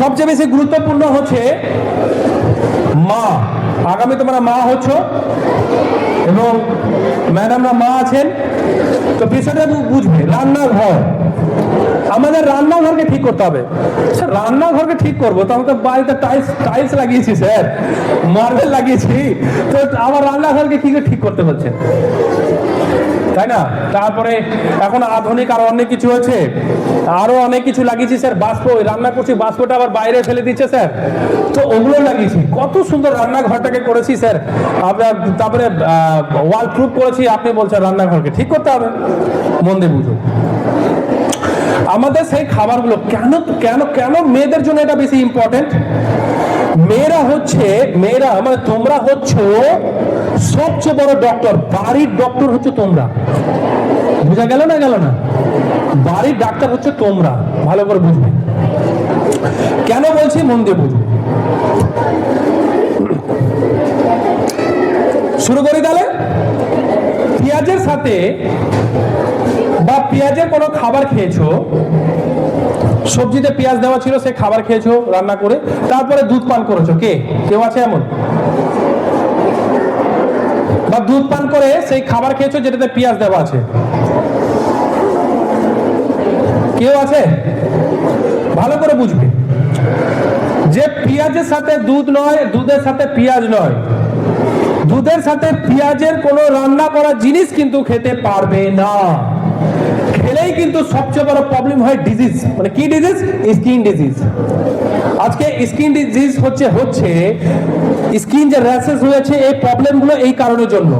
সবচেয়ে বেশি গুরুত্বপূর্ণ হচ্ছে মা। আগামী তোমরা মা হচ্ছ এবং ম্যাডামরা মা আছেন। তো বিষয়টা বুঝবে, রান্নাঘর। আমাদের রান্নাঘরকে ঠিক করতে হবে। স্যার, রান্নাঘরকে ঠিক করব, তো আমি তো বাড়িতে টাইলস টাইলস লাগিয়েছি, স্যার। মার্বেল লাগিয়েছি। তো আমার রান্নাঘরকে কি করে ঠিক করতে হচ্ছে? তাই না? তারপরে এখন আধুনিক আর অনেক কিছু হয়েছে আরও অনেক কিছু লাগিয়েছি স্যার, বাষ্প রান্না করছি, বাষ্পটা আবার বাইরে ফেলে দিচ্ছে স্যার। তো ওগুলো লাগিয়েছি। কত সুন্দর রান্নাঘরটাকে করেছি স্যার। আপনার তারপরে ওয়াল প্রুফ করেছি, আপনি বলছেন রান্নাঘরকে। ঠিক করতে হবে। মন দিয়ে বুঝুন আমাদের সেই খাবারগুলো কেন কেন কেন মেয়েদের জন্য এটা বেশি ইম্পর্টেন্ট মেয়েরা হচ্ছে, মেয়েরা মানে তোমরা হচ্ছ সবচেয়ে বড় ডক্টর বাড়ির ডক্টর হচ্ছে তোমরা। বোঝা গেল না গেল না? বাড়ির ডাক্তার হচ্ছে তোমরা। ভালো করে বুঝবে। কেন বলছি? মন দিয়ে বুঝবে শুরু করি তাহলে? পেঁয়াজের সাথে পেঁয়াজের কোনো খাবার খেয়েছো? সবজিতে পেঁয়াজ দেওয়া ছিল, সে খাবার খেয়েছো, রান্না করে, তারপরে দুধ পান করেছ, কে? কেউ আছে এমন? বা দুধ পান করে সেই খাবার খেয়েছো যেটাতে পেঁয়াজ দেওয়া আছে? কেউ আছে? ভালো করে বুঝবে। যে পেঁয়াজের সাথে দুধ নয়, দুধের সাথে পেঁয়াজ নয়। দুধের সাথে পেঁয়াজের কোনো রান্না করা জিনিস কিন্তু খেতে পারবে না। খেলেই কিন্তু সবচেয়ে বড় প্রবলেম হয় ডিজিজ মানে কি ডিজিজ স্কিন ডিজিজ আজকে স্কিন ডিজিজ হচ্ছে হচ্ছে স্কিন যে র্যাশেস হয়েছে এই প্রবলেমগুলো এই কারণের জন্য।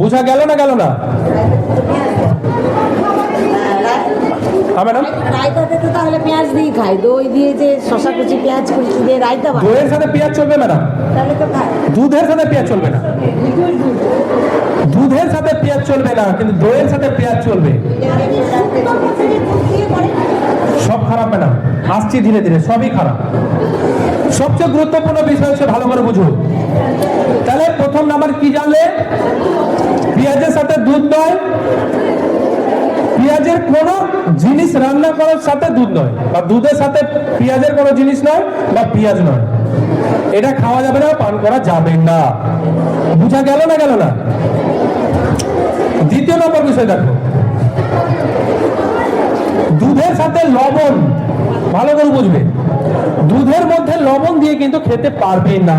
বোঝা গেল না গেল না? হ্যাঁ ম্যাডাম? রায়তাতে তো তাহলে পেঁয়াজ দিয়ে খাই দই দিয়ে যে শশা কুচি পেঁয়াজ কুচি দিয়ে রায়তা বানাই দইয়ের সাথে পেঁয়াজ চলবে ম্যাডাম? তাহলে তো দুধের সাথে পেঁয়াজ চলবে না। দুধের সাথে পেঁয়াজ চলবে না, কিন্তু দইয়ের সাথে পেঁয়াজ চলবে। সব খারাপ, ম্যাডাম। আসছি ধীরে ধীরে, সবই খারাপ। সবচেয়ে গুরুত্বপূর্ণ বিষয় হচ্ছে ভালো করে বুঝুন। তাহলে প্রথম নাম্বার কি জানলে? পেঁয়াজের সাথে দুধ নয়, পেঁয়াজের কোন জিনিস রান্না করার সাথে দুধ নয়, বা দুধের সাথে পেঁয়াজের কোনো জিনিস নয়, বা পেঁয়াজ নয়। এটা খাওয়া যাবে না, পান করা যাবে না। বুঝা গেল না গেল না? দ্বিতীয় নম্বর বিষয় দেখো। দুধের সাথে লবণ, ভালো করে বুঝবে। দুধের মধ্যে লবণ দিয়ে কিন্তু খেতে পারবে না।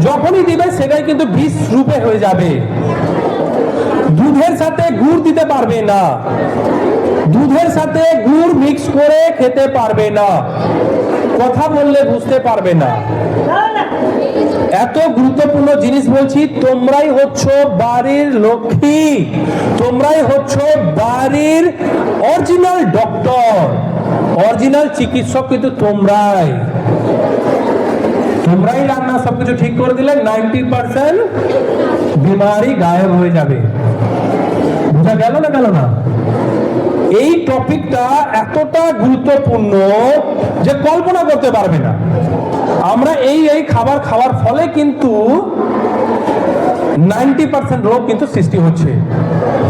যখনই দিবে, সেটাই কিন্তু বিষ রূপে হয়ে যাবে। দুধের সাথে গুড় দিতে পারবে না। দুধের সাথে গুড় মিক্স করে খেতে পারবে না। কথা বললে বুঝতে পারবে না। এত গুরুত্বপূর্ণ জিনিস বলছি, তোমরাই হচ্ছ বাড়ির লক্ষ্মী। তোমরাই হচ্ছ বাড়ির অরিজিনাল ডক্টর। অরিজিনাল চিকিৎসক কিন্তু তোমরাই। তোমরাই রান্না সবকিছু ঠিক করে দিলে নাইনটি পার্সেন্ট বিমারি গায়েব হয়ে যাবে। বোঝা গেল না গেল না? এই টপিকটা এতটা গুরুত্বপূর্ণ যে কল্পনা করতে পারবে না। আমরা এই এই খাবার খাওয়ার ফলে কিন্তু নাইনটি পার্সেন্ট রোগ কিন্তু সৃষ্টি হচ্ছে।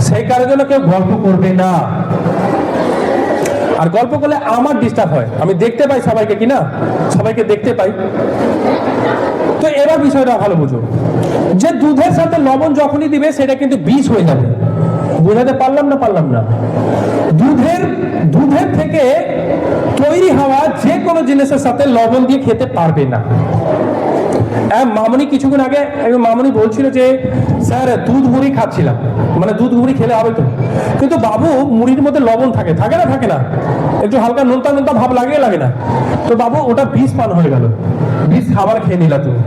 সেই কারণে জন্য কেউ গল্প করবে না। আর গল্প করলে আমার ডিস্টার্ব হয়। আমি দেখতে পাই সবাইকে কি না সবাইকে দেখতে পাই। তো এবার বিষয়টা ভালো বুঝো। যে দুধের সাথে লবণ যখনই দিবে, সেটা কিন্তু বিষ হয়ে যাবে। বোঝাতে পারলাম না পারলাম না? দুধের দুধের থেকে তৈরি হওয়া যে কোনো জিনিসের সাথে লবণ দিয়ে খেতে পারবে না। মামনি কিছুক্ষণ আগে মামনি বলছিল যে স্যার দুধ মুড়ি খাচ্ছিলাম। মানে দুধ মুড়ি খেলে হবে তো। কিন্তু বাবু মুড়ির মধ্যে লবণ থাকে। থাকে না থাকে না। একটু হালকা নোনতা নোনতা ভাব লাগে লাগে না। তো বাবু ওটা বিষ পান হয়ে গেল। বিষ খাবার খেয়ে নিলা তুমি।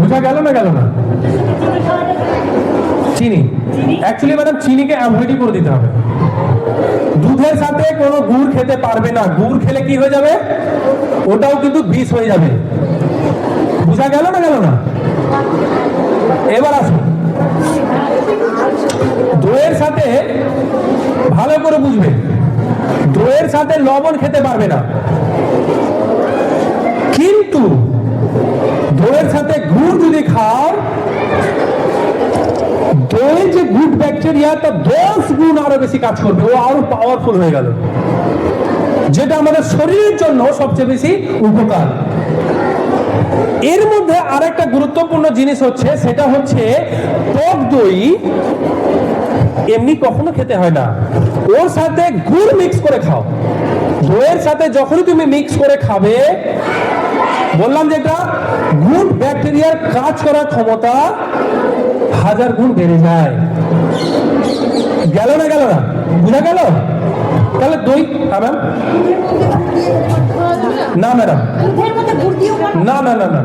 বোঝা গেল না গেল না? চিনি। অ্যাকচুয়ালি ম্যাডাম চিনিকে অ্যাভয়েডই করে দিতে হবে। দুধের সাথে কোনো গুড় খেতে পারবে না। গুড় খেলে কি হয়ে যাবে? ওটাও কিন্তু বিষ হয়ে যাবে। বোঝা গেল না গেল না? এবার আসুন। দইয়ের সাথে ভালো করে বুঝবে। দইয়ের সাথে লবণ খেতে পারবে না। কিন্তু দইয়ের সাথে গুড় যদি খাও দই যে গুড ব্যাকটেরিয়া, তা দশ গুণ আরও বেশি কাজ করবে। ও আরও পাওয়ারফুল হয়ে গেল। যেটা আমাদের শরীরের জন্য সবচেয়ে বেশি উপকার। এর মধ্যে আরেকটা গুরুত্বপূর্ণ জিনিস হচ্ছে, সেটা হচ্ছে টক দই এমনি কখনো খেতে হয় না। ওর সাথে গুড় মিক্স করে খাও। দইয়ের সাথে যখনই তুমি মিক্স করে খাবে, বললাম যেটা গুড ব্যাকটেরিয়ার কাজ করার ক্ষমতা হাজার গুণ বেড়ে যায়। গেল না গেল না? বুঝা গেল? তাহলে দই ম্যাম না ম্যাডাম না না না না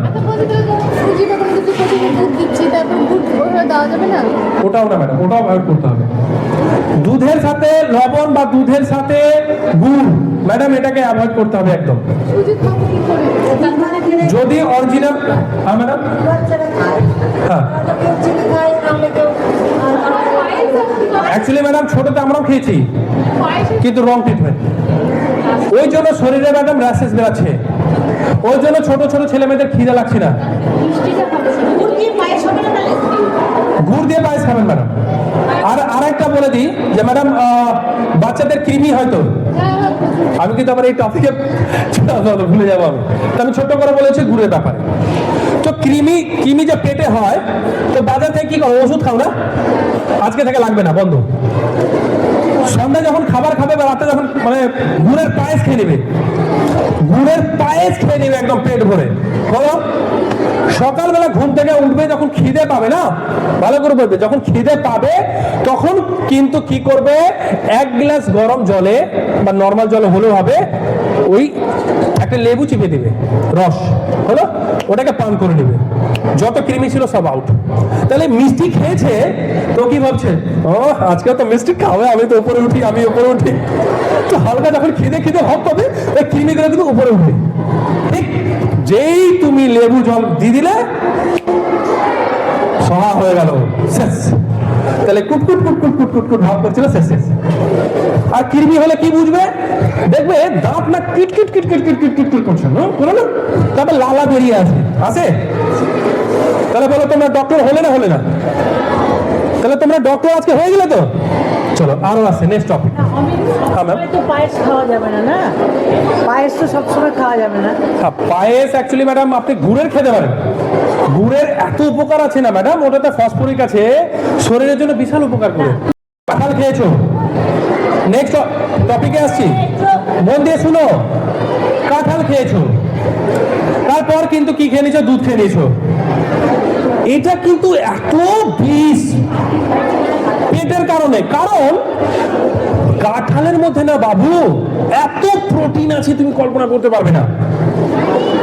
ওটাও না ম্যাডাম ওটাও অ্যাড করতে হবে। দুধের সাথে লবণ বা দুধের সাথে গুড় ম্যাডাম এটাকে অ্যাভয়েড করতে হবে একদম। যদি অরিজিনাল হ্যাঁ ম্যাডাম হ্যাঁ। অ্যাকচুয়ালি ম্যাডাম ছোটতে আমরাও খেয়েছি। কিন্তু রং ট্রিটমেন্ট ওই জন্য শরীরে ম্যাডাম র্যাশেস বেরাচ্ছে। ওই জন্য ছোট ছোট ছেলে মেয়েদের খিদে লাগছে না। গুড় দিয়ে পায়েস খাবেন ম্যাডাম আর আরেকটা বলে দিই যে ম্যাডাম বাচ্চাদের কৃমি হয়তো। আমি কিন্তু আবার এই টপিকে ভুলে যাব আমি। তো আমি ছোট্ট করে বলেছি গুড়ের ব্যাপারে। কৃমি কৃমি যে পেটে হয়, তো বাজার থেকে কি করো ওষুধ খাও না? আজকে থেকে লাগবে না, বন্ধ। সন্ধ্যা যখন খাবার খাবে বা রাতে যখন মানে গুড়ের পায়েস খেয়ে নেবে। গুড়ের পায়েস খেয়ে নেবে একদম পেট ভরে। বলো, সকালবেলা ঘুম থেকে উঠবে যখন খিদে পাবে না? ভালো করে বলবে, যখন খিদে পাবে, তখন কিন্তু কি করবে? এক গ্লাস গরম জলে বা নর্মাল জলে হলেও হবে ওই একটা লেবু চিপে দিবে, রস, হলো? ওটাকে পান করে নেবে। যত কৃমি ছিল সব আউট তাহলে মিষ্টি খেয়েছে, তো কি ভাবছে? ও আজকে তো মিষ্টি খাবে, আমি তো উপরে উঠি, আমি উপরে উঠি। তো হালকা যখন খিদে খিদে ভাব পাবে, ওই কৃমিগুলো কিন্তু উপরে উঠে ঠিক যেই তুমি লেবু জল দিয়ে দিলে, সহা হয়ে গেল। শেষ। তাহলে কুটকুট কুটকুট কুটকুট কুট ভাব করছিল শেষ আর কিরমি হলে কি বুঝবে? দেখবে দাঁত না কিট কিট কিট কিট কিট কিট কিট কিট করছে কোনো না? তারপর লালা বেরিয়ে আসে আসে তাহলে বলো তোমরা ডক্টর হলে না হলে না? তাহলে তোমরা ডক্টর আজকে হয়ে গেলে তো? চলো আরও আছে নেক্সট টপিক হ্যাঁ ম্যাম তো পায়েস খাওয়া যাবে না না? পায়েস তো সবসময় খাওয়া যাবে না। হ্যাঁ পায়েস অ্যাকচুয়ালি ম্যাডাম আপনি গুড়ের খেতে পারেন। গুড়ের এত উপকার আছে না ম্যাডাম ওটাতে ফসফরিক আছে শরীরের জন্য বিশাল উপকার করে। কাঁঠাল খেয়েছো। নেক্সট টপিকে আসছি। মন দিয়ে শুনো। কাঁঠাল খেয়েছো। তারপর কিন্তু কি খেয়ে নিয়েছো? দুধ খেয়ে নিয়েছো। এটা কিন্তু এত বিষ। পেটের কারণে। কারণ কাঁঠালের মধ্যে না বাবু, এত প্রোটিন আছে তুমি কল্পনা করতে পারবে না।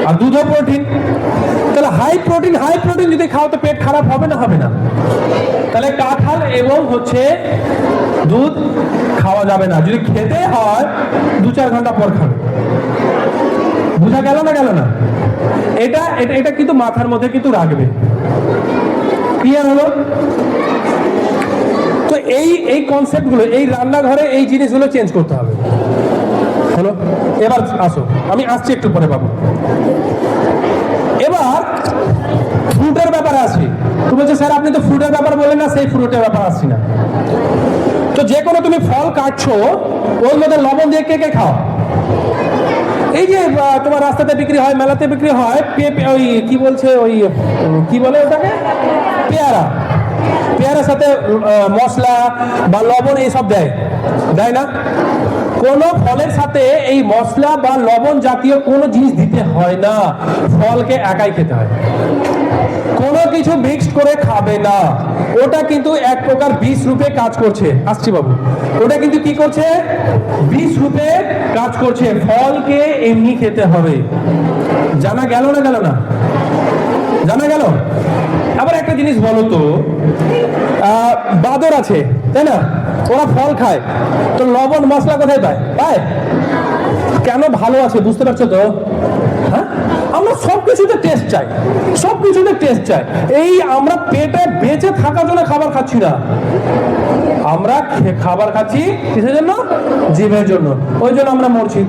আর দুধও প্রোটিন? তাহলে হাই প্রোটিন হাই প্রোটিন যদি খাও তো পেট খারাপ হবে না হবে না? তাহলে কাঁঠাল এবং হচ্ছে দুধ খাওয়া যাবে না। যদি খেতে হয়, দু চার ঘণ্টা পর খাবে। বুঝা গেল না গেল না? এটা এটা এটা কিন্তু মাথার মধ্যে কিন্তু রাখবে। ক্লিয়ার হলো? তো এই এই কনসেপ্টগুলো এই রান্নাঘরে এই জিনিসগুলো চেঞ্জ করতে হবে। হলো। এবার আসো, আমি আসছি একটু পরে বাবু। এবার ফ্রুটের ব্যাপারে আসি। তুমি বলছো, স্যার, আপনি তো ফ্রুটের ব্যাপার বললেন না, সেই ফ্রুটের ব্যাপার আসছি না। তো যে কোনো তুমি ফল কাটছো, ওর মধ্যে লবণ দিয়ে কে কে খাও? এই যে তোমার রাস্তাতে বিক্রি হয়, মেলাতে বিক্রি হয়, পেঁপে, ওই কি বলছে, ওই কি বলে ওটাকে? পেয়ারা। পেয়ারার সাথে মশলা বা লবণ এইসব দেয়। দেয় না? কোন ফলের সাথে এই মশলা বা লবণ জাতীয় কোনো জিনিস দিতে হয় না। ফলকে একাই খেতে হয়। কোনো কিছু মিক্সড করে খাবে না। ওটা কিন্তু এক প্রকার বিষ রূপে কাজ করছে। আসছি বাবু। ওটা কিন্তু কি করছে? বিষ রূপে কাজ করছে। ফলকে এমনি খেতে হবে। জানা গেল না গেল না? জানা গেল? আবার একটা জিনিস বলো তো। বাদর আছে, তাই না? ওরা ফল খায়। তো লবণ মশলা কোথায় পায়? পায়? কেন ভালো আছে? বুঝতে পারছ তো? হ্যাঁ? আমরা সব কিছুতে টেস্ট চাই। সব কিছুতে টেস্ট চাই। এই আমরা পেটে বেঁচে থাকার জন্য খাবার খাচ্ছি না। আমরা খাবার খাচ্ছি কিসের জন্য? জীবের জন্য। ওই জন্য আমরা মরছি।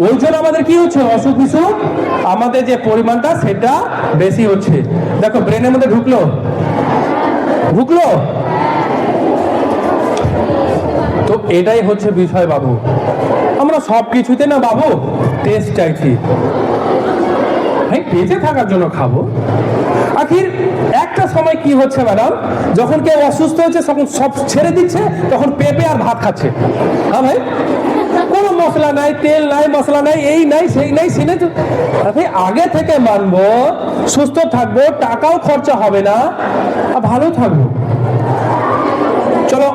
ওই জন্য আমাদের কি হচ্ছে? অসুখ বিসুখ? আমাদের যে পরিমাণটা, সেটা বেশি হচ্ছে। দেখো ব্রেনের মধ্যে ঢুকলো? ঢুকলো? এটাই হচ্ছে বিষয় বাবু। আমরা সব কিছুতে না বাবু টেস্ট চাইছি। ভাই, বেঁচে থাকার জন্য খাব। আখির, একটা সময় কি হচ্ছে ম্যাডাম যখন কেউ অসুস্থ হচ্ছে তখন সব ছেড়ে দিচ্ছে, তখন পেঁপে আর ভাত খাচ্ছে। হ্যাঁ ভাই? কোনো মশলা নাই, তেল নাই, মশলা নাই, এই নাই, সেই নাই সে নাই। তো ভাই আগে থেকে মানবো, সুস্থ থাকব, টাকাও খরচা হবে না, আর ভালো থাকব। চলো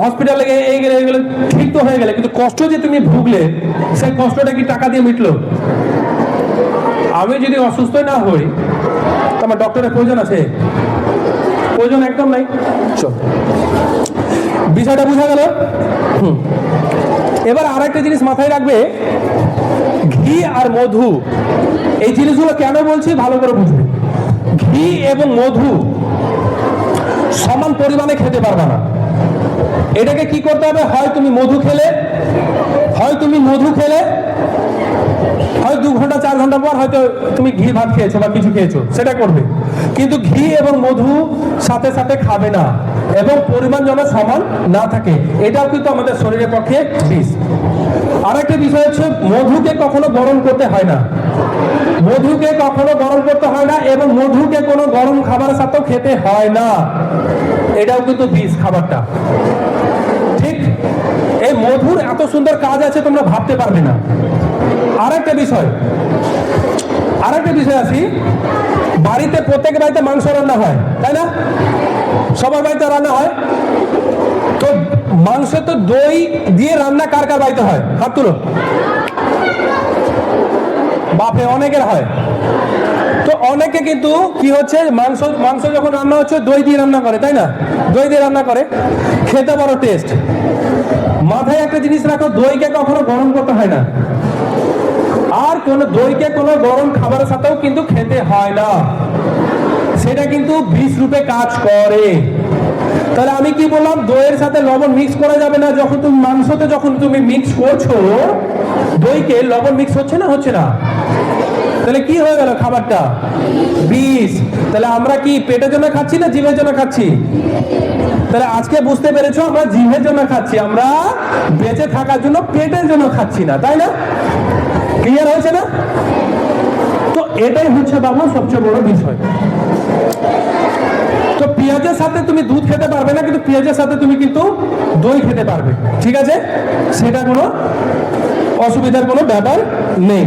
হসপিটালে এই গেলে গেলে, ঠিক তো হয়ে গেলে, কিন্তু কষ্ট যে তুমি ভুগলে, সেই কষ্টটা কি টাকা দিয়ে মিটলো? আমি যদি অসুস্থ না হই আমার ডক্টরের প্রয়োজন আছে। প্রয়োজন একদম নাই। চল। বিষয়টা বোঝা গেল। এবার আর একটা জিনিস মাথায় রাখবে, ঘি আর মধু, এই জিনিসগুলো কেন বলছি? ভালো করে বুঝবে। ঘি এবং মধু সমান পরিমাণে খেতে পারবে না। এটাকে কি করতে হবে? হয় তুমি মধু খেলে, হয় তুমি মধু খেলে, হয় দু ঘণ্টা, চার ঘণ্টা পর হয়তো তুমি ঘি ভাত খেয়েছো বা কিছু খেয়েছো, সেটা করবে। কিন্তু ঘি এবং মধু সাথে সাথে খাবে না এবং পরিমাণ যেন সমান না থাকে, এটাও কিন্তু আমাদের শরীরের পক্ষে বিষ। আরেকটা বিষয় হচ্ছে, মধুকে কখনো গরম করতে হয় না। মধুকে কখনো গরম করতে হয় না এবং মধুকে কোনো গরম খাবারের সাথেও খেতে হয় না। এটাও কিন্তু বিষ খাবারটা। মধুর এত সুন্দর কাজ আছে, তোমরা ভাবতে পারবে না। আরেকটা বিষয় আরেকটা বিষয় আছি বাড়িতে প্রত্যেক বাড়িতে মাংস রান্না হয়, তাই না? সবার বাড়িতে রান্না হয়। তো মাংস তো দই দিয়ে রান্না কার কার বাড়িতে হয়? হাত তুলো। বাপে, অনেকের হয়। তো অনেকে কিন্তু কি হচ্ছে, মাংস মাংস যখন রান্না হচ্ছে, দই দিয়ে রান্না করে, তাই না? দই দিয়ে রান্না করে। খেতে বড় টেস্ট মাথায় একটা জিনিস রাখো, দইকে কখনো গরম করতে হয় না। আর কোন দইকে কোনো গরম খাবারের সাথেও কিন্তু খেতে হয় না। সেটা কিন্তু বিষ রূপে কাজ করে। তাহলে আমি কি বললাম, দইয়ের সাথে লবণ মিক্স করা যাবে না, যখন তুমি মাংসতে যখন তুমি মিক্স করছ, দইকে লবণ মিক্স হচ্ছে না হচ্ছে না? তাহলে কি হয়ে গেল খাবারটা? বিষ তাহলে আমরা কি পেটের জন্য খাচ্ছি না জিভের জন্য খাচ্ছি? তাহলে আজকে বুঝতে পেরেছ, আমরা জিভের জন্য খাচ্ছি, আমরা বেঁচে থাকার জন্য পেটের জন্য খাচ্ছি না, তাই না? ক্লিয়ার হয়েছে না? তো এটাই হচ্ছে বাবা সবচেয়ে বড় বিষয়। তো পেঁয়াজের সাথে তুমি দুধ খেতে পারবে না, কিন্তু পেঁয়াজের সাথে তুমি কিন্তু দই খেতে পারবে, ঠিক আছে? সেটা কোনো অসুবিধার কোনো ব্যাপার নেই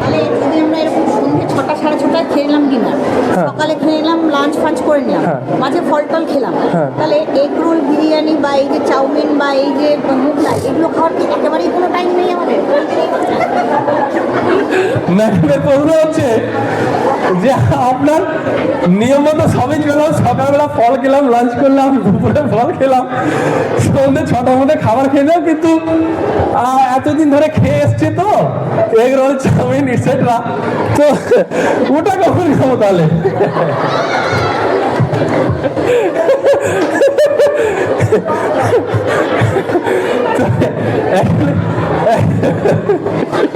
তাহলে যদি আমরা এরকম সন্ধ্যে ছটা সাড়ে ছটায় খেলাম ডিনার হ্যাঁ। সকালে খেয়ে নিলাম লাঞ্চ ফাঞ্চ করে নিলাম হ্যাঁ। মাঝে ফল টল খেলাম হ্যাঁ। তাহলে এগ রোল বিরিয়ানি বা এই যে চাউমিন বা এই যে মুগলাই এগুলো খাওয়ার কি একেবারেই কোনো টাইম নেই আমাদের প্রশ্ন হচ্ছে যে আপনার নিয়ম মতো সবই খেলাম সকালবেলা ফল খেলাম লাঞ্চ করলাম দুপুরে ফল খেলাম সন্ধ্যে ছটার মধ্যে খাবার খেলাম কিন্তু আহ, এতদিন ধরে খেয়ে এসছে তো এগ রোল চাউমিন ইটসেট্রা তো ওটা কখন খাব তাহলে? ভালো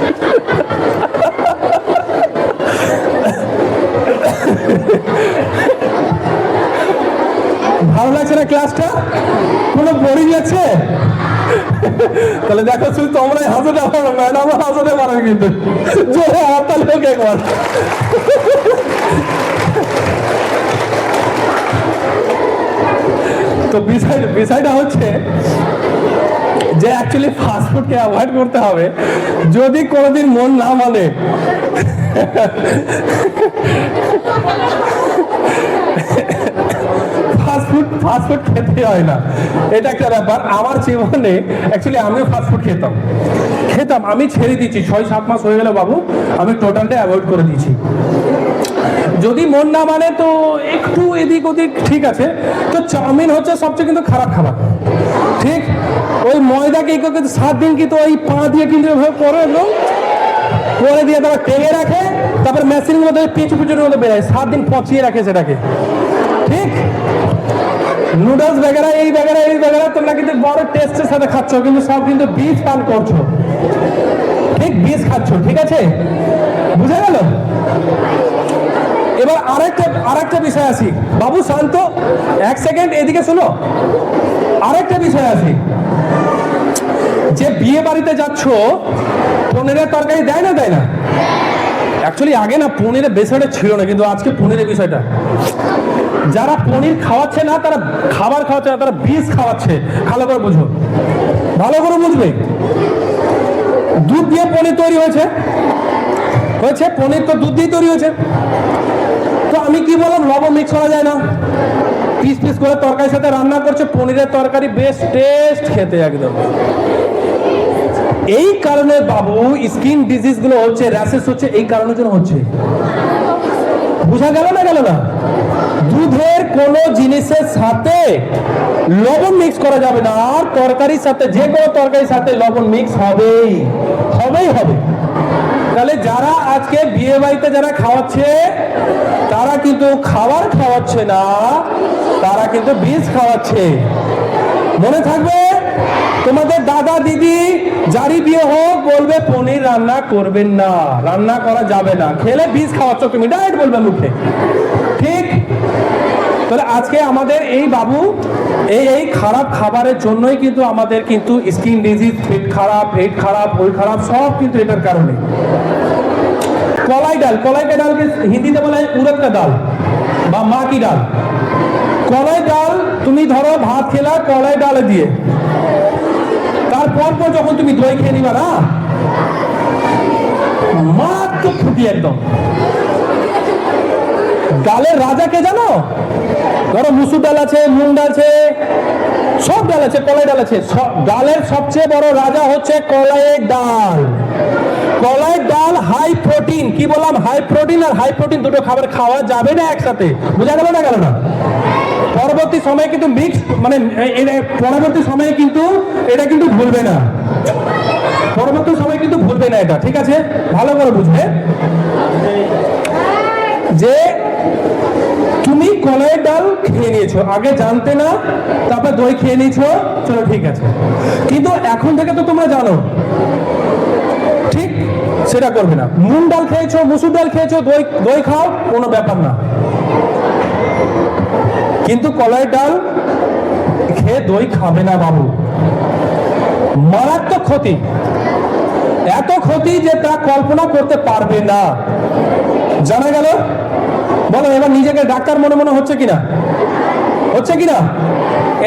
লাগছে না ক্লাসটা কোনো বোরিং আছে? তাহলে দেখো, শুধু তোমরাই হাসাতে পারো ম্যাডাম হাসাতে পারো কিন্তু। জোরে হাততালি হোক একবার। তো বিষয় বিষয়টা হচ্ছে যে অ্যাকচুয়ালি ফাস্টফুডকে অ্যাভয়েড করতে হবে। যদি কোনোদিন মন না মানে। ফাস্টফুড খেতে হয় না। এটা একটা ব্যাপার। আমার জীবনে অ্যাকচুয়ালি আমিও ফাস্টফুড খেতাম। খেতাম। আমি ছেড়ে দিচ্ছি ছয়, সাত মাস হয়ে গেল বাবু। আমি টোটালটা অ্যাভয়েড করে দিয়েছি। যদি মন না মানে তো একটু এদিক ওদিক ঠিক আছে। তো চাউমিন হচ্ছে সবচেয়ে কিন্তু খারাপ খাবার। ঠিক? ওই ময়দা কি করে সাত দিন কিন্তু ওই পা দিয়ে কিন্তু এভাবে করে একদম করে দিয়ে তারপর টেনে রাখে, তারপর মেশিনের মধ্যে পিছু পিছুর মধ্যে বেরোয়। সাত দিন পচিয়ে রাখে সেটাকে। ঠিক? নুডলস বেগারা এই বেগারা এই বেগারা তোমরা কিন্তু বড় টেস্টের সাথে খাচ্ছ, কিন্তু সব কিন্তু বীজ পান করছ। ঠিক বীজ খাচ্ছ, ঠিক আছে? বুঝা গেল? এবার আরেকটা আরেকটা বিষয় আসি। বাবু, শান্ত, এক সেকেন্ড এদিকে শোনো। আরেকটা বিষয় আসি। যে বিয়ে বাড়িতে যাচ্ছ, পনিরের তরকারি দেয় না দেয় না? অ্যাকচুয়ালি আগে না, পনিরের বিষয়টা ছিল না, কিন্তু আজকে পনিরের বিষয়টা। যারা পনির খাওয়াচ্ছে না, তারা খাবার খাওয়াচ্ছে না, তারা বীজ খাওয়াচ্ছে। ভালো করে বুঝো। ভালো করে বুঝবে। দুধ দিয়ে পনির তৈরি হয়েছে। হয়েছে, পনির তো দুধ দিয়ে তৈরি হয়েছে। তো আমি কি বললাম, লবণ মিক্স করা যায় না। পিস পিস করে তরকারির সাথে রান্না করছে, পনিরের তরকারি বেশ টেস্ট খেতে একদম। এই কারণে বাবু স্কিন ডিজিজগুলো হচ্ছে র্যাশেস হচ্ছে, এই কারণের জন্য হচ্ছে। বোঝা গেল না গেল না? দুধের কোন জিনিসের সাথে লবণ মিক্স করা যাবে না। আর তরকারির সাথে, যে কোনো তরকারির সাথে লবণ মিক্স হবেই। হবেই হবে। তাহলে যারা আজকে বিয়ে বাড়িতে যারা খাওয়াচ্ছে, তারা কিন্তু খাবার খাওয়াচ্ছে না, তারা কিন্তু বীজ খাওয়াচ্ছে। মনে থাকবে? তোমাদের দাদা, দিদি, যারই বিয়ে হোক, বলবে পনির রান্না করবেন না। রান্না করা যাবে না। খেলে বীজ খাওয়াচ্ছ তুমি ডাইরেক্ট বলবে মুখে। তাহলে আজকে আমাদের এই বাবু, এই এই খারাপ খাবারের জন্যই কিন্তু আমাদের কিন্তু স্কিন ডিজিজ পেট খারাপ পেট খারাপ ওই খারাপ, সব কিন্তু এটার কারণে। কলাই ডাল কলাই ডালকে হিন্দিতে বলা হয় উড়দ ডাল বা মা কি ডাল। কলাই ডাল তুমি ধরো ভাত খেলা কলাই ডালে দিয়ে। তারপর পর যখন তুমি দই খেয়ে নিবা না মাত্র ফুটি একদম। ডালের রাজা কে জানো? ধরো মুসুর ডাল আছে ডাল আছে, সব ডাল আছে, কলাই ডাল আছে। ডালের সবচেয়ে বড় রাজা হচ্ছে কলাইয়ের ডাল। কলাইয়ের ডাল হাই প্রোটিন কি বললাম? হাই প্রোটিন আর হাই প্রোটিন দুটো খাবার খাওয়া যাবে না একসাথে। বোঝা গেল না গেল না? পরবর্তী সময়ে কিন্তু মিক্স মানে পরবর্তী সময়ে কিন্তু এটা কিন্তু ভুলবে না। পরবর্তী সময়ে কিন্তু ভুলবে না এটা। ঠিক আছে? ভালো করে বুঝবে যে তুমি কলাইয়ের ডাল খেয়ে নিয়েছো। আগে জানতে না, তারপর দই খেয়ে নিয়েছো, চলো ঠিক আছে। কিন্তু এখন থেকে তো তোমরা জানো, ঠিক সেটা করবে না। মুগ ডাল খেয়েছো, মুসুর ডাল খেয়েছো, দই দই খাও, কোনো ব্যাপার না। কিন্তু কলাইয়ের ডাল খেয়ে দই খাবে না বাবু। মারাত্মক ক্ষতি। এত ক্ষতি যে তা কল্পনা করতে পারবে না। জানা গেল? বলো, এবার নিজেকে ডাক্তার মনে মনে হচ্ছে কিনা? হচ্ছে কিনা?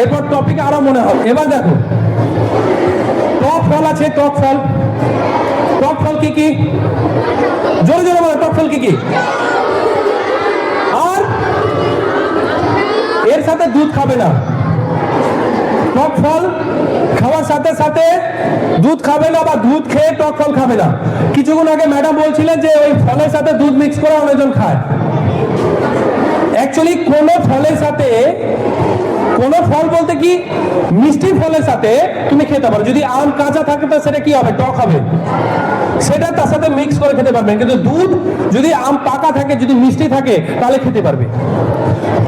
এরপর টপিক আরও মনে হবে এবার দেখো। টপ ফল আছে টপ ফল। টপ ফল কি কি? জোরে জোরে বলো টপ ফল কি কি? আর এর সাথে দুধ খাবে না। টক ফল খাওয়ার সাথে সাথে দুধ খাবে না বা দুধ খেয়ে টক ফল খাবে না। কিছুক্ষণ আগে ম্যাডাম বলছিলেন যে ওই ফলের সাথে দুধ মিক্স করে অনেকজন খায়। অ্যাকচুয়ালি কোন ফলের সাথে, কোন ফল বলতে কি, মিষ্টি ফলের সাথে তুমি খেতে পারো। যদি আম কাঁচা থাকে তো সেটা কি হবে? টক হবে। সেটা তার সাথে মিক্স করে খেতে পারবেন। কিন্তু দুধ যদি আম পাকা থাকে, যদি মিষ্টি থাকে, তাহলে খেতে পারবে।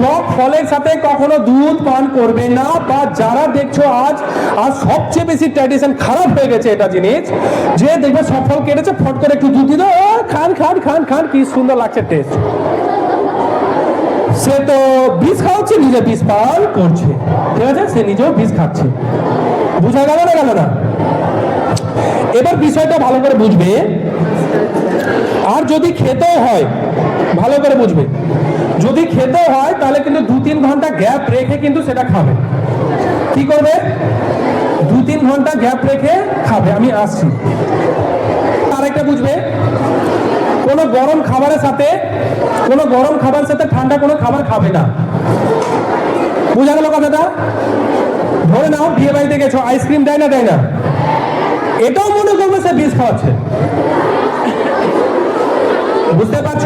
টক ফলের সাথে কখনো দুধ পান করবে না, বা যারা দেখছ আজ, আর সবচেয়ে বেশি ট্র্যাডিশন খারাপ হয়ে গেছে এটা জিনিস, যে দেখবে সব ফল কেটেছে, ফট করে একটু দুধ দিল খান খান খান খান, কি সুন্দর লাগছে টেস্ট সে তো বিষ খাওয়াচ্ছে, নিজে বিষ পান করছে। ঠিক আছে? সে নিজেও বিষ খাচ্ছে। বুঝা গেল না গেল না? এবার বিষয়টা ভালো করে বুঝবে। আর যদি খেতেও হয়, ভালো করে বুঝবে। যদি খেতেও হয়, তাহলে কিন্তু দু তিন ঘণ্টা গ্যাপ রেখে কিন্তু সেটা খাবে। কি করবে? দু তিন ঘণ্টা গ্যাপ রেখে খাবে। আমি আসছি। আরেকটা বুঝবে। কোনো গরম খাবারের সাথে, কোনো গরম খাবারের সাথে ঠান্ডা কোনো খাবার খাবে না। বোঝা গেল কথাটা? ধরে নাও, বিয়ে বাড়িতে গেছো, আইসক্রিম দেয় না দেয় না? এটাও মনে করবে সে বিষ খাওয়াচ্ছে। বুঝতে পারছ?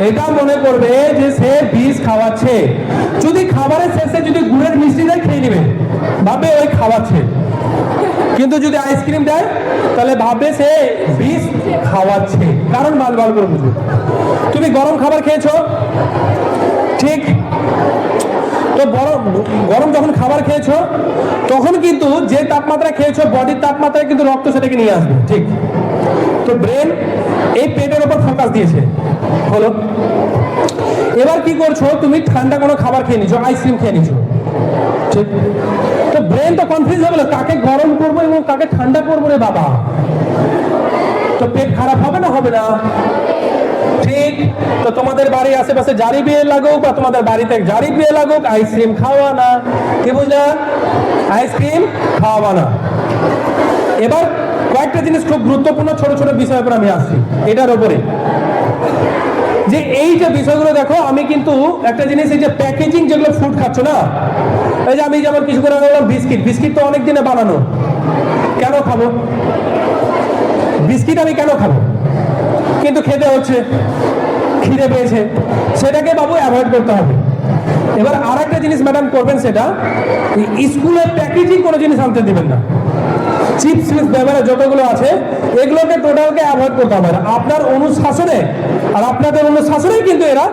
এটা মনে করবে যে সে বিষ খাওয়াচ্ছে। যদি খাবারের শেষে যদি গুড়ের মিষ্টি দেয়, খেয়ে নেবে। ভাবে ওই খাওয়াচ্ছে। কিন্তু যদি আইসক্রিম দেয়, তাহলে ভাববে সে বিষ খাওয়াচ্ছে। কারণ বাল বাল করে বুঝবে। তুমি গরম খাবার খেয়েছো? ঠিক। তো গরম গরম যখন খাবার খেয়েছো, তখন কিন্তু যে তাপমাত্রা খেয়েছো বডির তাপমাত্রায় কিন্তু রক্ত সেটাকে নিয়ে আসবে, ঠিক? তো ব্রেন এই পেটের ওপর ফোকাস দিয়েছে। হলো এবার কি করছ? তুমি ঠান্ডা কোনো খাবার খেয়ে নিছো আইসক্রিম খেয়ে নিছো, ঠিক? তো ব্রেন তো কনফিউজ হবে না কাকে গরম করব এবং কাকে ঠান্ডা করব রে বাবা? তো পেট খারাপ হবে না হবে না? ঠিক? তো তোমাদের বাড়ির আশেপাশে জারি বিয়ে লাগুক বা তোমাদের বাড়িতে জারি বিয়ে লাগুক আইসক্রিম খাওয়া না। কি বুঝলা? আইসক্রিম খাওয়াবা না। এবার কয়েকটা জিনিস খুব গুরুত্বপূর্ণ ছোট ছোট বিষয়ের উপর আমি আসছি। এটার উপরে। যে এই যে বিষয়গুলো দেখো, আমি কিন্তু একটা জিনিস, এই যে প্যাকেজিং যেগুলো ফুড খাচ্ছ না, এই যে আমি যেমন কিছু করে বললাম বিস্কিট। বিস্কিট তো অনেক দিনে বানানো। কেন খাব? বিস্কিট আমি কেন খাব? কিন্তু খেতে হচ্ছে। খিদে পেয়েছে। সেটাকে বাবু অ্যাভয়েড করতে হবে। এবার আর একটা জিনিস ম্যাডাম করবেন সেটা স্কুলে প্যাকেজিং কোনো জিনিস আনতে দিবেন না। চিপস ফিপস ব্যবহারে যতগুলো আছে, এগুলোকে টোটালকে অ্যাভয়েড করতে হবে। আপনার অনুশাসনে, আর আপনাদের অনুশাসনেই কিন্তু এরা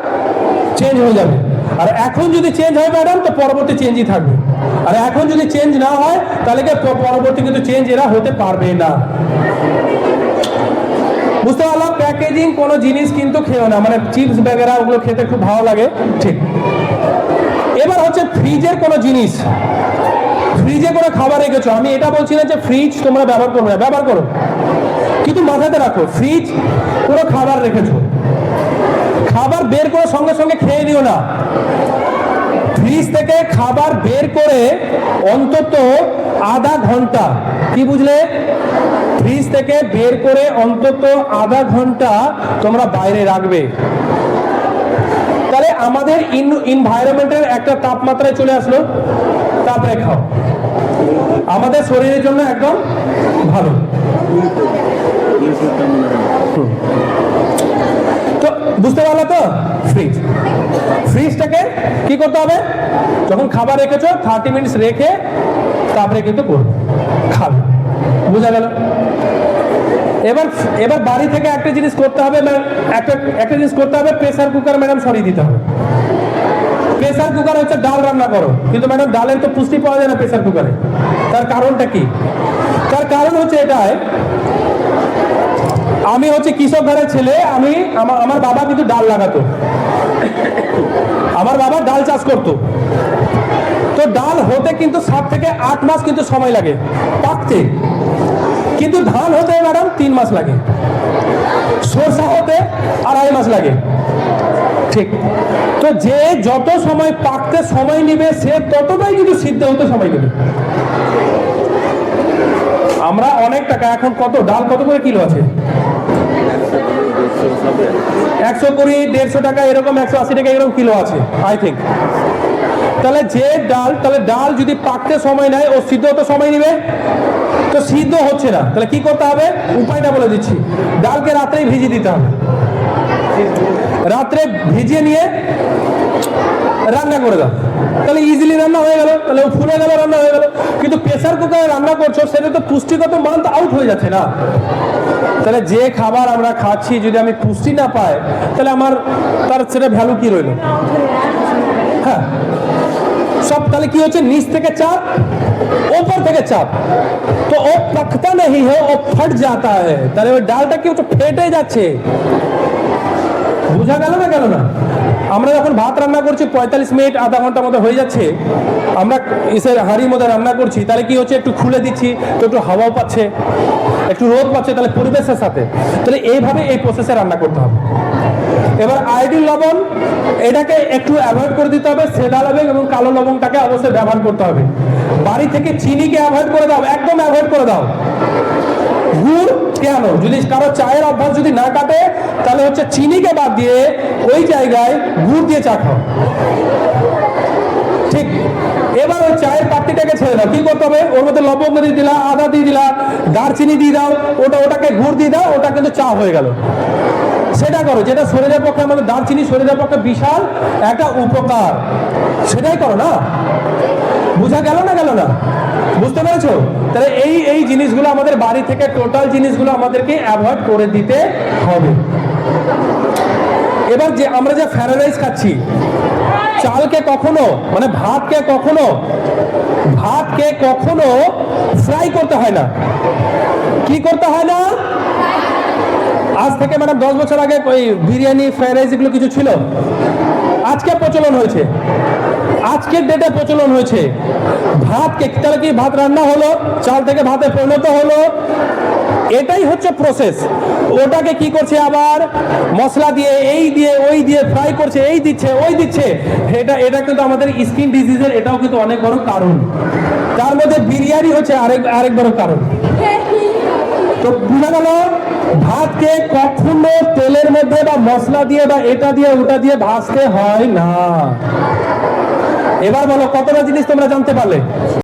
চেঞ্জ হয়ে যাবে। আর এখন যদি চেঞ্জ হয় ম্যাডাম তো পরবর্তী চেঞ্জই থাকবে। আর এখন যদি চেঞ্জ না হয়, তাহলে পরবর্তী কিন্তু চেঞ্জ এরা হতে পারবে না। বুঝতে পারলাম প্যাকেজিং কোনো জিনিস কিন্তু খেও না। মানে চিপস বেগেরা ওগুলো খেতে খুব ভালো লাগে। ঠিক। এবার হচ্ছে ফ্রিজের কোনো জিনিস। ফ্রিজে করে খাবার রেখেছো? আমি এটা বলছি না যে ফ্রিজ তোমরা ব্যবহার করবে না। ব্যবহার করো। কিন্তু মাথাতে রাখো ফ্রিজ কোনো খাবার রেখেছো। খাবার বের করে সঙ্গে সঙ্গে খেয়ে নিও না। ফ্রিজ থেকে খাবার বের করে অন্তত আধা ঘণ্টা। কি বুঝলে? ফ্রিজ থেকে বের করে অন্তত আধা ঘণ্টা তোমরা বাইরে রাখবে। তাহলে আমাদের ইনভায়রনমেন্টের একটা তাপমাত্রায় চলে আসলো। তারপরে খাও। আমাদের শরীরের জন্য একদম ভালো। তো বুঝতে পারল তো? ফ্রিজ ফ্রিজটাকে কি করতে হবে? যখন খাবার রেখেছো থার্টি মিনিটস রেখে তারপরে কিন্তু করবে খাবে। বোঝা গেল? এবার এবার বাড়ি থেকে একটা জিনিস করতে হবে একটা একটা জিনিস করতে হবে প্রেসার কুকার ম্যাডাম সরিয়ে দিতে হবে। প্রেসার কুকার হচ্ছে ডাল রান্না করো, কিন্তু ম্যাডাম ডালের তো পুষ্টি পাওয়া যায় না প্রেসার কুকারে তার কারণটা কি? তার কারণ হচ্ছে এটাই, আমি হচ্ছে কৃষক ঘরের ছেলে আমি, আমার বাবা কিন্তু ডাল লাগাতো। আমার বাবা ডাল চাষ করতো। তো ডাল হতে কিন্তু সাত থেকে আট মাস কিন্তু সময় লাগে, পাকতে। কিন্তু ধান হতে ম্যাডাম তিন মাস লাগে। সরষা হতে আড়াই মাস লাগে। ঠিক। তো যে যত সময় পাকতে সময় নেবে, সে ততটাই কিন্তু সিদ্ধ হতে সময় নেবে। আমরা অনেক টাকা, এখন কত? ডাল কত করে কিলো আছে? একশো কুড়ি, দেড়শো টাকা, এরকম একশো আশি টাকা, এরকম কিলো আছে আই থিঙ্ক তাহলে যে ডাল, তাহলে ডাল যদি পাকতে সময় নেয়, ও সিদ্ধ হতে সময় নেবে? তো সিদ্ধ হচ্ছে না। তাহলে কি করতে হবে? উপায়টা বলে দিচ্ছি। ডালকে রাত্রেই ভিজিয়ে দিতে হবে। রাত্রে ভিজিয়ে নিয়ে রান্না করে দাও। তাহলে ইজিলি রান্না হয়ে গেল। তাহলে ফুলে গেল, রান্না হয়ে গেল। কিন্তু প্রেসার কুকারে রান্না করছ, সেটা তো পুষ্টিগত মান তো আউট হয়ে যাচ্ছে না। তাহলে যে খাবার আমরা খাচ্ছি, যদি আমি পুষ্টি না পাই, তাহলে আমার, তার সেটা ভ্যালু কি রইল? চাপ তাহলে কি হচ্ছে নিচ থেকে চাপ, ওপর থেকে চাপ। তো ও পাকতা নেই হ্যাঁ ও ফট যাতা তাহলে ওই ডালটা কি হচ্ছে? ফেটে যাচ্ছে। বুঝা গেল না গেল না? আমরা যখন ভাত রান্না করছি, পঁয়তাল্লিশ মিনিট, আধা ঘণ্টার মতো হয়ে যাচ্ছে। আমরা ইসের হাড়ির মধ্যে রান্না করছি, তাহলে কি হচ্ছে? একটু খুলে দিচ্ছি, তো একটু হাওয়াও পাচ্ছে। একটু রোদ পাচ্ছে, তাহলে পরিবেশের সাথে। তাহলে এইভাবে এই প্রসেসে রান্না করতে হবে। এবার আইডি লবণ, এটাকে একটু অ্যাভয়েড করে দিতে হবে সেদা লবণ এবং কালো লবণটাকে অবশ্যই ব্যবহার করতে হবে। বাড়ি থেকে চিনিকে অ্যাভয়েড করে দাও, একদম অ্যাভয়েড করে দাও। গুড় কেন? যদি কারও চায়ের অভ্যাস যদি না কাটে, তাহলে হচ্ছে চিনিকে বাদ দিয়ে ওই জায়গায় গুড় দিয়ে চা খাও। ঠিক। এবার ওই চায়ের পাত্তিটাকে ছেড়ে দাও। কি করতে হবে? ওর মধ্যে লবঙ্গ দিয়ে দিলা, আদা দিয়ে দিলা, দারচিনি দিয়ে দাও, ওটা ওটাকে গুড় দিয়ে দাও, ওটা কিন্তু চা হয়ে গেল। সেটা করো, যেটা শরীরের পক্ষে আমাদের দারচিনি শরীরের পক্ষে বিশাল একটা উপকার। সেটাই করো না? বোঝা গেল না গেল না? বুঝতে পেরেছ? তাহলে এই এই জিনিসগুলো আমাদের বাড়ি থেকে টোটাল জিনিসগুলো আমাদেরকে অ্যাভয়েড করে দিতে হবে। এবার যে আমরা যে ফ্রাইড রাইস খাচ্ছি, চালকে কখনো মানে ভাতকে কখনো ভাতকে কখনো ফ্রাই করতে হয় না। কি করতে হয় না? আজ থেকে ম্যাডাম দশ বছর আগে ওই বিরিয়ানি ফ্রাইড রাইস এগুলো কিছু ছিল। আজকে প্রচলন হয়েছে। আজকের ডেটে প্রচলন হয়েছে। ভাতকে তাহলে কি ভাত রান্না হলো? চাল থেকে ভাতে পরিণত হলো। এটাই হচ্ছে প্রসেস ওটাকে কি করছে আবার? মশলা দিয়ে, এই দিয়ে, ওই দিয়ে ফ্রাই করছে, এই দিচ্ছে, ওই দিচ্ছে। এটা এটা কিন্তু আমাদের স্কিন ডিজিজের এটাও কিন্তু অনেক বড় কারণ। তার মধ্যে বিরিয়ানি হচ্ছে আরেক আরেক বড় কারণ। তো বোঝা গেল, ভাতকে কখনো তেলের মধ্যে বা মশলা দিয়ে বা এটা দিয়ে, ওটা দিয়ে ভাজতে হয় না। এবার বলো, কতটা জিনিস তোমরা জানতে পারলে?